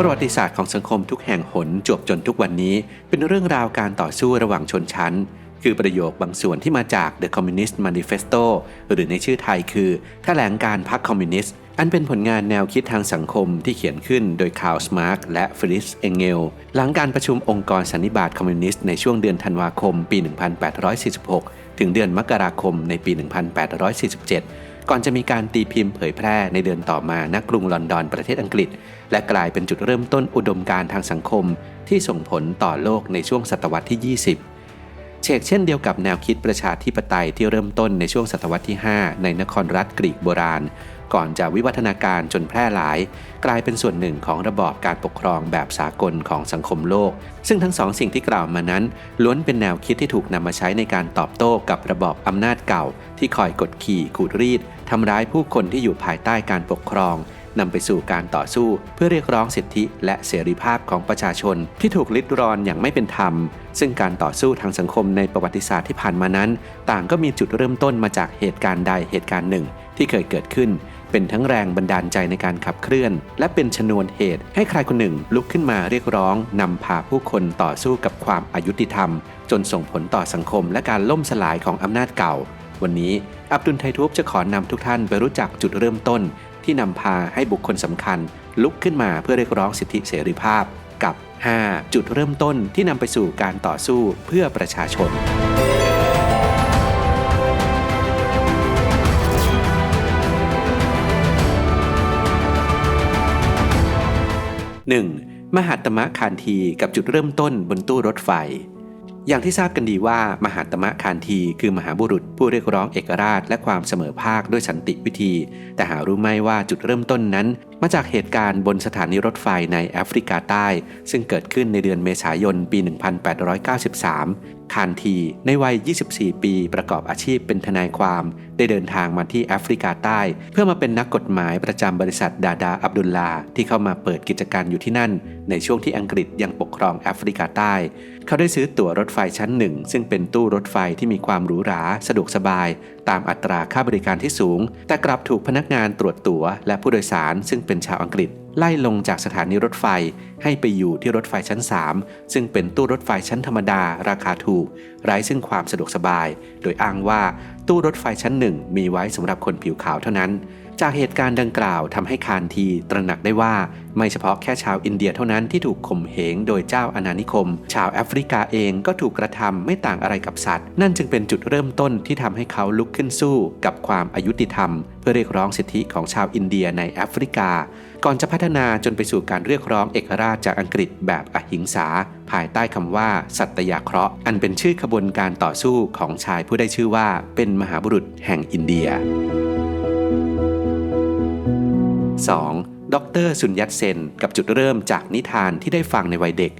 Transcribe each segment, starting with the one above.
ประวัติศาสตร์ของสังคมทุกแห่งหนจวบจนทุกวันนี้ เป็นเรื่องราวการต่อสู้ระหว่างชนชั้น คือประโยคบางส่วนที่มาจาก The Communist Manifesto หรือในชื่อไทยคือแถลงการพรรคคอมมิวนิสต์อันเป็นผลงานแนวคิดทางสังคมที่เขียนขึ้นโดยคาร์ลสมาร์กและฟริสเองเงลหลังการประชุมองค์กรสันนิบาตคอมมิวนิสต์ในช่วงเดือนธันวาคมปี 1846 ถึงเดือนมกราคมในปี 1847 ก่อนจะมีการตีพิมพ์เผยแพร่ในเดือนต่อมาณกรุงลอนดอนประเทศอังกฤษ และกลายเป็นจุดเริ่มต้นอุดมการทางสังคมที่ส่งผลต่อโลกในช่วงศตวรรษที่ 20 เชกเช่นเดียวกับแนวคิดประชาธิปไตยที่เริ่มต้นในช่วงศตวรรษที่ 5 ในนครรัฐกรีกโบราณ ก่อนจะวิวัฒนาการจนแพร่หลาย กลายเป็นส่วนหนึ่งของระบอบการปกครองแบบสากลของสังคมโลก ซึ่งทั้งสองสิ่งที่กล่าวมานั้น ล้วนเป็นแนวคิดที่ถูกนำมาใช้ในการตอบโต้กับระบอบอำนาจเก่า ที่คอยกดขี่ขูดรีดทำร้ายผู้คนที่อยู่ภายใต้การปกครองนำไปสู่การต่อสู้เพื่อเรียกร้องสิทธิและเสรีภาพของประชาชน ที่ถูกลิดรอนอย่างไม่เป็นธรรม ซึ่งการต่อสู้ทางสังคมในประวัติศาสตร์ที่ผ่านมานั้น ต่างก็มีจุดเริ่มต้นมาจากเหตุการณ์ใดเหตุการณ์หนึ่ง ที่เคยเกิดขึ้น เป็นทั้งแรงบันดาลใจในการขับเคลื่อน และเป็นชนวนเหตุให้ใครคนหนึ่งลุกขึ้นมาเรียกร้องนำพาผู้คนต่อสู้กับความอายุติธรรม จนส่งผลต่อสังคมและการล่มสลายของอำนาจเก่า วันนี้อับดุลไททูบจะขอนำทุกท่านไปรู้จักจุดเริ่มต้น ที่นำพาให้บุคคลสำคัญ ลุกขึ้นมาเพื่อเรียกร้องสิทธิเสรีภาพ กับ 5 จุดเริ่มต้นที่นำไปสู่การต่อสู้เพื่อประชาชน 1. มหาตมะคานทีกับจุดเริ่มต้นบนตู้รถไฟ อย่างที่ทราบกันดีว่ามหาตมะคานทีคือมหาบุรุษผู้เรียกร้องเอกราชและความเสมอภาคด้วยสันติวิธี แต่หารู้ไหมว่าจุดเริ่มต้นนั้น มาจากเหตุการณ์บนสถานีรถไฟในแอฟริกาใต้ ซึ่งเกิดขึ้นในเดือนเมษายนปี 1893 คานทีในวัย 24 ปีประกอบอาชีพเป็นทนายความ ได้เดินทางมาที่แอฟริกาใต้ เพื่อมาเป็นนักกฎหมายประจำบริษัทดาดาอับดุลลาที่เข้ามาเปิดกิจการอยู่ที่นั่น ในช่วงที่อังกฤษยังปกครองแอฟริกาใต้ เขาได้ซื้อตั๋วรถไฟชั้นหนึ่งซึ่งเป็นตู้รถไฟที่มีความหรูหราสะดวกสบาย ตามอัตราค่าบริการที่สูง แต่กลับถูกพนักงานตรวจตั๋วและผู้โดยสารซึ่งเป็นชาวอังกฤษ ไล่ลงจากสถานีรถไฟ ให้ไปอยู่ที่รถไฟชั้น 3 ซึ่งเป็นตู้รถไฟชั้นธรรมดา ราคาถูก ไร้ซึ่งความสะดวกสบาย โดยอ้างว่าตู้รถไฟชั้นหนึ่งมีไว้สำหรับคนผิวขาวเท่านั้น จากเหตุการณ์ดังกล่าวทำให้คานทีตระหนักได้ว่า ไม่เฉพาะแค่ชาวอินเดียเท่านั้นที่ถูกข่มเหงโดยเจ้าอาณานิคม ชาวแอฟริกาเองก็ถูกกระทำไม่ต่างอะไรกับสัตว์ นั่นจึงเป็นจุดเริ่มต้นที่ทำให้เขาลุกขึ้นสู้กับความอายุติธรรม เพื่อเรียกร้องสิทธิของชาวอินเดียในแอฟริกา ก่อนจะพัฒนาจนไปสู่การเรียกร้องเอกราชจากอังกฤษแบบอหิงสา ภายใต้คำว่า สัตยาเคราะห์อันเป็นชื่อขบวนการต่อสู้ของชายผู้ได้ชื่อว่าเป็นมหาบุรุษแห่งอินเดีย 2. ดรสุญยัตเซน กับจุดเริ่มจากนิทานที่ได้ฟังในวัยเด็ก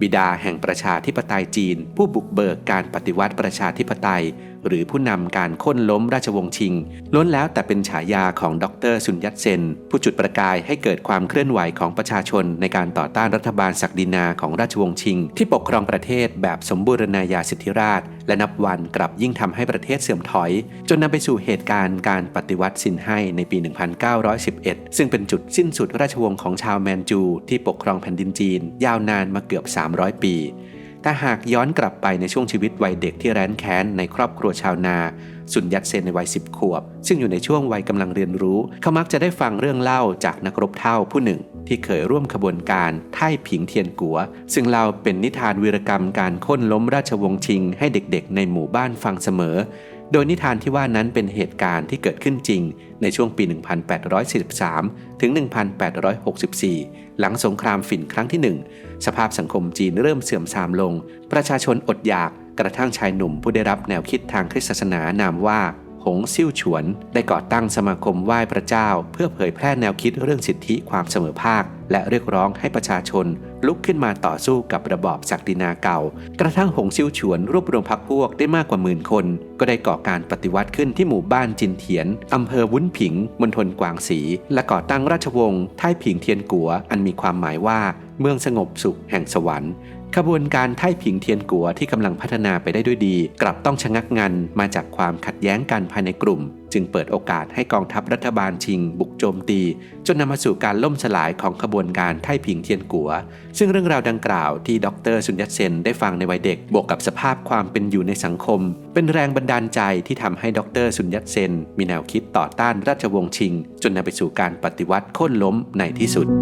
บิดาแห่งประชาธิปไตยจีน ผู้บุกเบิกการปฏิวัติประชาธิปไตย หรือผู้นำการค้นล้มราชวงศ์ชิง ล้วนแล้วแต่เป็นฉายาของดรสุญยัตเซน ผู้จุดประกายให้เกิดความเคลื่อนไหวของประชาชน ในการต่อต้านรัฐบาลศักดินาของราชวงศ์ชิง ที่ปกครองประเทศแบบสมบูรณาญาสิทธิราช และนับวันกลับยิ่งทำให้ประเทศเสื่อมถอย จนนำไปสู่เหตุการณ์การปฏิวัติสินให้ในปี 1911 ซึ่งเป็นจุดสิ้นสุดราชวงศ์ของชาวแมนจู ที่ปกครองแผ่นดินจีน ยาวนานมาเกือบ 300 ปี แต่หากย้อนกลับไปในช่วงชีวิตวัยเด็กที่แร้นแค้นในครอบครัวชาวนา สุนยัตเซนในวัย10ขวบ ซึ่งอยู่ในช่วงวัยกำลังเรียนรู้ เขามักจะได้ฟังเรื่องเล่าจากนักรบเท่าผู้หนึ่ง ที่เคยร่วมขบวนการไท่ผิงเทียนกัว ซึ่งเล่าเป็นนิทานวีรกรรมการค้นล้มราชวงศ์ชิง ให้เด็กๆ ในหมู่บ้านฟังเสมอ โดยนิทานที่ว่านั้นเป็นเหตุการณ์ที่เกิดขึ้นจริง ในช่วงปี 1843 ถึง 1864 หลังสงครามฝิ่นครั้งที่หนึ่งสภาพสังคมจีนเริ่มเสื่อมทรามลง ประชาชนอดอยากกระทั่งชายหนุ่มผู้ได้รับแนวคิดทางคริสตศาสนานามว่า หงซิ่วฉวน ได้ก่อตั้งสมาคมไหว้พระเจ้า เพื่อเผยแพร่แนวคิดเรื่องสิทธิความเสมอภาค และเรียกร้องให้ประชาชน ลุกขึ้นมาต่อสู้กับระบอบศักดินาเก่า กระทั่งหงซิ่วฉวนรวบรวมพรรคพวกได้มากกว่าหมื่นคน ก็ได้ก่อการปฏิวัติขึ้นที่หมู่บ้านจินเถียนอำเภอวุ้นผิงมณฑลกวางสี และก่อตั้งราชวงศ์ไท่ผิงเทียนกัวอันมีความหมายว่าเมืองสงบสุขแห่งสวรรค์ ขบวนการไท่ผิงเทียนกัวที่กำลังพัฒนาไปได้ด้วยดี กลับต้องชะงักงันมาจากความขัดแย้งกันภายในกลุ่ม จึงเปิดโอกาสให้กองทัพรัฐบาลชิง บุกโจมตี จนนำมาสู่การล่มสลายของขบวนการไท่ผิงเทียนกัว ซึ่งเรื่องราวดังกล่าวที่ดรสุญญเซนได้ฟังในวัยเด็กบวกกับสภาพความเป็นอยู่ในสังคม เป็นแรงบันดาลใจที่ทำให้ดรสุญญเซนมีแนวคิดต่อต้านราชวงศ์ชิง จนนำไปสู่การปฏิวัติโค่นล้มในที่สุด 3.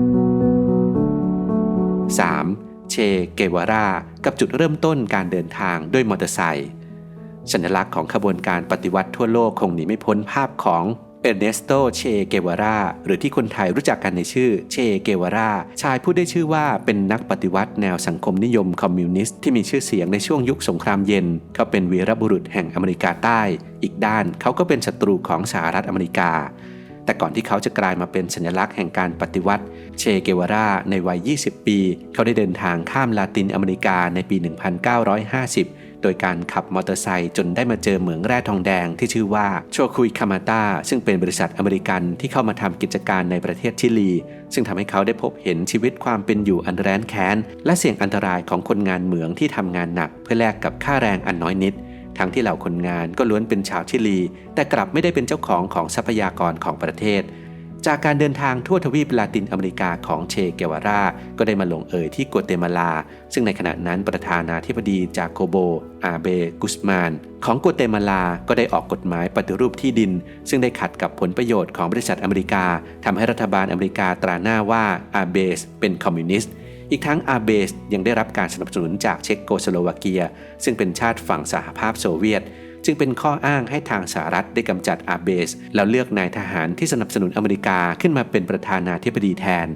เช เกวารากับจุดเริ่มต้นการเดินทางด้วยมอเตอร์ไซค์สัญลักษณ์ของขบวนการปฏิวัติทั่วโลกคงหนีไม่พ้นภาพของเอร์เนสโต เช เกวารา หรือที่คนไทยรู้จักกันในชื่อ เช เกวารา ชายผู้ได้ชื่อว่าเป็นนักปฏิวัติแนวสังคมนิยมคอมมิวนิสต์ที่มีชื่อเสียงในช่วงยุคสงครามเย็น เขาเป็นวีรบุรุษแห่งอเมริกาใต้ อีกด้านเขาก็เป็นศัตรูของสหรัฐอเมริกา แต่ก่อนที่เขาจะกลายมาเป็นสัญลักษณ์แห่งการปฏิวัติ เชเกวาราในวัย 20 ปี เขาได้เดินทางข้ามลาตินอเมริกาในปี 1950 โดยการขับมอเตอร์ไซค์จนได้มาเจอเหมืองแร่ทองแดงที่ชื่อว่าโชคุยคามาตาซึ่งเป็นบริษัทอเมริกันที่เข้ามาทำกิจการในประเทศชิลี ซึ่งทำให้เขาได้พบเห็นชีวิตความเป็นอยู่อันแร้นแค้น และเสี่ยงอันตรายของคนงานเหมืองที่ทำงานหนัก เพื่อแลกกับค่าแรงอันน้อยนิด ทั้งที่เหล่าคนงานก็ล้วนเป็นชาวชิลี แต่กลับไม่ได้เป็นเจ้าของของทรัพยากรของประเทศ จากการเดินทางทั่วทวีปลาตินอเมริกาของเชเกวารา ก็ได้มาลงเอยที่กัวเตมาลา ซึ่งในขณะนั้นประธานาธิบดีจาโกโบ อาเบ กุสมาน ของกัวเตมาลา ก็ได้ออกกฎหมายปฏิรูปที่ดิน ซึ่งได้ขัดกับผลประโยชน์ของบริษัทอเมริกาทำให้รัฐบาลอเมริกาตราหน้าว่าอาเบสเป็นคอมมิวนิสต์ อีกทั้งอาเบสยังได้รับการสนับสนุนจากเช็กโกสโลวาเกีย ซึ่งเป็นชาติฝั่งสหภาพโซเวียต จึงเป็นข้ออ้างให้ทางสหรัฐได้กำจัดอาเบส แล้วเลือกนายทหารที่สนับสนุนอเมริกาขึ้นมาเป็นประธานาธิบดีแทน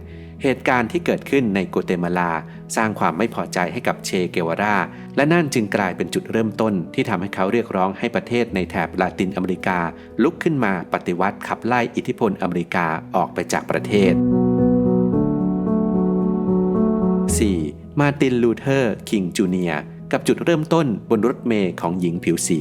เหตุการณ์ที่เกิดขึ้นในโกเตมาลา สร้างความไม่พอใจให้กับเชเกวาราและนั่นจึงกลายเป็นจุดเริ่มต้นที่ทำให้เขาเรียกร้องให้ประเทศในแถบลาตินอเมริกา ลุกขึ้นมาปฏิวัติขับไล่อิทธิพลอเมริกาออกไปจากประเทศ 4. มาตินลูเทอร์คิงจูเนียกับจุดเริ่มต้นบนรถเมล์ของหญิงผิวสี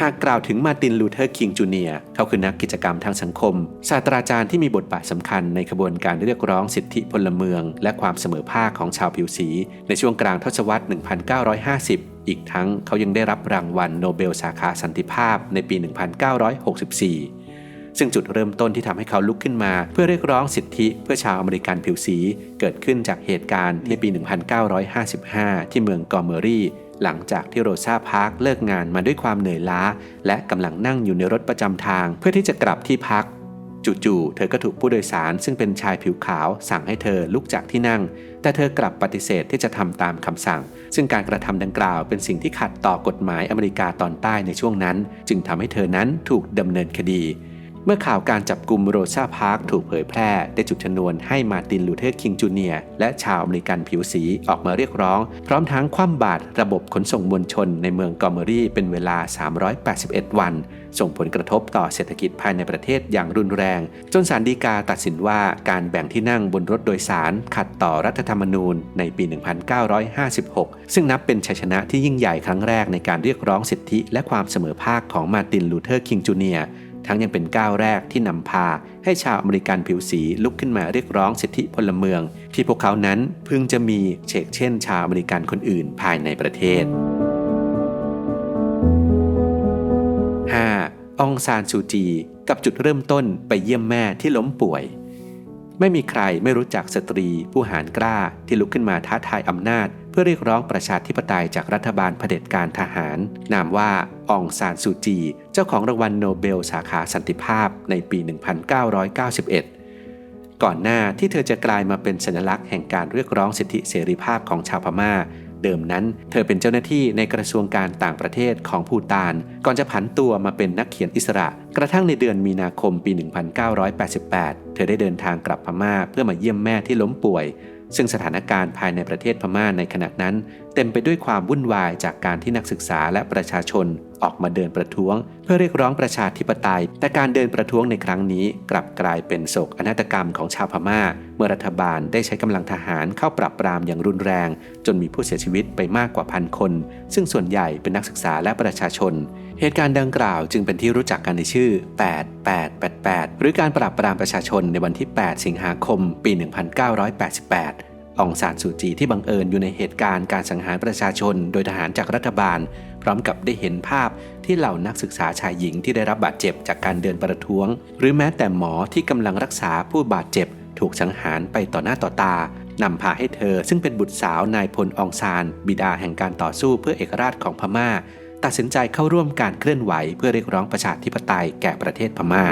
หากกล่าวถึงมาตินลูเทอร์คิงจูเนียเขาคือนักกิจกรรมทางสังคม ศาสตราจารย์ที่มีบทบาทสำคัญในขบวนการเรียกร้องสิทธิพลเมือง และความเสมอภาคของชาวผิวสี ในช่วงกลางทศวรรษ 1950 อีกทั้งเขายังได้รับรางวัลโนเบลสาขาสันติภาพในปี 1964 ซึ่งจุดเริ่มต้นที่ทำให้เขาลุกขึ้นมา เพื่อเรียกร้องสิทธิเพื่อชาวอเมริกันผิวสี เกิดขึ้นจากเหตุการณ์ในปี 1955 ที่เมืองกอร์เมอรี่หลังจากที่โรซาพาร์คเลิกงานมาด้วยความเหนื่อยล้า และกำลังนั่งอยู่ในรถประจำทาง เพื่อที่จะกลับที่พัก จู่ๆ เธอก็ถูกผู้โดยสาร ซึ่งเป็นชายผิวขาวสั่งให้เธอลุกจากที่นั่ง แต่เธอกลับปฏิเสธที่จะทำตามคำสั่ง ซึ่งการกระทำดังกล่าวเป็นสิ่งที่ขัดต่อกฎหมายอเมริกาตอนใต้ในช่วงนั้น จึงทำให้เธอนั้นถูกดำเนินคดี เมื่อข่าวการจับกลุ่มโรซาพาร์คถูกเผยแพร่ ได้จุดชนวนให้มาตินลูเทอร์คิงจูเนียร์และชาวอเมริกันผิวสีออกมาเรียกร้อง พร้อมทั้งคว่ำบาตรระบบขนส่งมวลชนในเมืองกอร์เมอรี่เป็นเวลา 381 วัน ส่งผลกระทบต่อเศรษฐกิจภายในประเทศอย่างรุนแรง จนศาลฎีกาตัดสินว่าการแบ่งที่นั่งบนรถโดยสาร ขัดต่อรัฐธรรมนูญในปี 1956 ซึ่งนับเป็นชัยชนะที่ยิ่งใหญ่ครั้งแรกในการเรียกร้องสิทธิและความเสมอภาคของมาตินลูเทอร์คิงจูเนียร์ ทั้งยังเป็นก้าวแรกที่นำพาให้ชาวอเมริกันผิวสีลุกขึ้นมาเรียกร้องสิทธิพลเมือง ที่พวกเขานั้นเพิ่งจะมีเชกเช่น ชาวอเมริกันคนอื่นภายในประเทศ 5. องซานซูจี กับจุดเริ่มต้นไปเยี่ยมแม่ที่ล้มป่วย ไม่มีใครไม่รู้จักสตรีผู้หารกล้าที่ลุกขึ้นมาท้าทายอำนาจ พื่อเรียกร้องประชาธิปไตยจากรัฐบาลเผด็จการทหาร นามว่าองซานซูจี เจ้าของรางวัลโนเบลสาขาสันติภาพในปี 1991 ก่อนหน้าที่เธอจะกลายมาเป็นสัญลักษณ์แห่งการเรียกร้องสิทธิเสรีภาพของชาวพม่า เดิมนั้น เธอเป็นเจ้าหน้าที่ในกระทรวงการต่างประเทศของภูตาน ก่อนจะผันตัวมาเป็นนักเขียนอิสระ กระทั่งในเดือนมีนาคมปี 1988 เธอได้เดินทางกลับพม่าเพื่อมาเยี่ยมแม่ที่ล้มป่วย ซึ่งสถานการณ์ภายในประเทศพม่าในขณะนั้น เต็มไปด้วยความวุ่นวายจากการที่นักศึกษาและประชาชนออกมาเดินประท้วง เพื่อเรียกร้องประชาธิปไตย แต่การเดินประท้วงในครั้งนี้กลับกลายเป็นโศกอนาตกรรมของชาวพม่า เมื่อรัฐบาลได้ใช้กำลังทหารเข้าปราบปรามอย่างรุนแรง จนมีผู้เสียชีวิตไปมากกว่าพันคน ซึ่งส่วนใหญ่เป็นนักศึกษาและประชาชน เหตุการณ์ดังกล่าวจึงเป็นที่รู้จักกันในชื่อ 8888 หรือการปราบปรามประชาชนในวันที่ 8 สิงหาคม ปี 1988 องซานสูจีที่บังเอิญอยู่ในเหตุการณ์การสังหารประชาชน โดยทหารจากรัฐบาล พร้อมกับได้เห็นภาพที่เหล่านักศึกษาชายหญิงที่ได้รับบาดเจ็บจากการเดินประท้วง หรือแม้แต่หมอที่กำลังรักษาผู้บาดเจ็บ ถูกสังหารไปต่อหน้าต่อตานำพาให้เธอซึ่งเป็นบุตรสาวนายพลองซาน บิดาแห่งการต่อสู้เพื่อเอกราชของพม่า ตัดสินใจเข้าร่วมการเคลื่อนไหวเพื่อเรียกร้องประชาธิปไตยแก่ประเทศพม่า